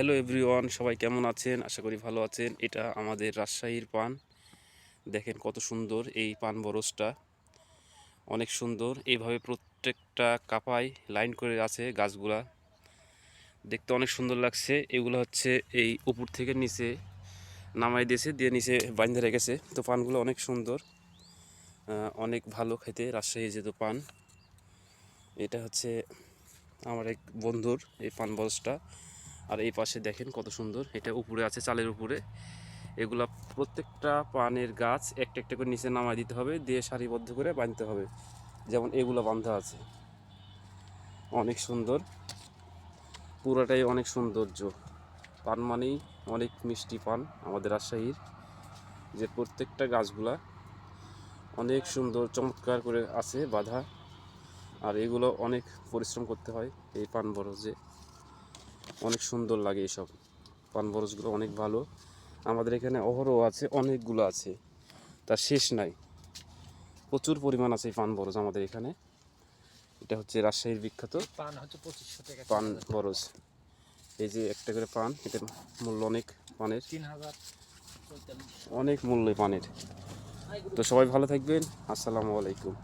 Hello everyone সবাই কেমন আছেন? আশা করি ভালো আছেন। এটা আমাদের রাজশাহীর পান। দেখেন কত সুন্দর এই পান বরজটা। অনেক সুন্দর। এইভাবে প্রত্যেকটা কাপায় লাইন করে আছে গাছগুলা। দেখতে অনেক সুন্দর লাগছে। এগুলো হচ্ছে এই উপর থেকে নিচে নামাই দিয়েছে, দিয়ে নিচে বাইন্ধে রেখেছে। তো পানগুলো অনেক সুন্দর। অনেক ভালো খেতে রাজশাহী যেহেতু পান। এটা হচ্ছে আমার এক বন্ধুর এই পান বরজটা। আর এই পাশে দেখেন কত সুন্দর। এটা উপরে আছে, চালের উপরে। এগুলা প্রত্যেকটা পানের গাছ একটা একটা করে নিচে নামাই দিতে হবে, দিয়ে সারিবদ্ধ করে বাঁধতে হবে। যেমন এগুলো বাঁধা আছে। অনেক সুন্দর। পুরোটাই অনেক সৌন্দর্য। পান মানেই অনেক মিষ্টি পান আমাদের রাজশাহীর। যে প্রত্যেকটা গাছগুলা অনেক সুন্দর, চমৎকার করে আছে বাঁধা। আর এগুলো অনেক পরিশ্রম করতে হয় এই পান বরজে। অনেক সুন্দর লাগে এসব। পান বরজগুলো অনেক ভালো। আমাদের এখানে অহরহ আছে অনেকগুলো আছে। তার শেষ নাই। প্রচুর পরিমাণ আছে এই পান বরজ আমাদের এখানে। এটা হচ্ছে রাজশাহীর বিখ্যাত পান হচ্ছে পঁচিশশো টাকা পান বরজ। এই যে একটা করে পান এটার মূল্য অনেক পানের। তিন হাজার অনেক মূল্য পানের। তো সবাই ভালো থাকবেন। আসসালামু আলাইকুম।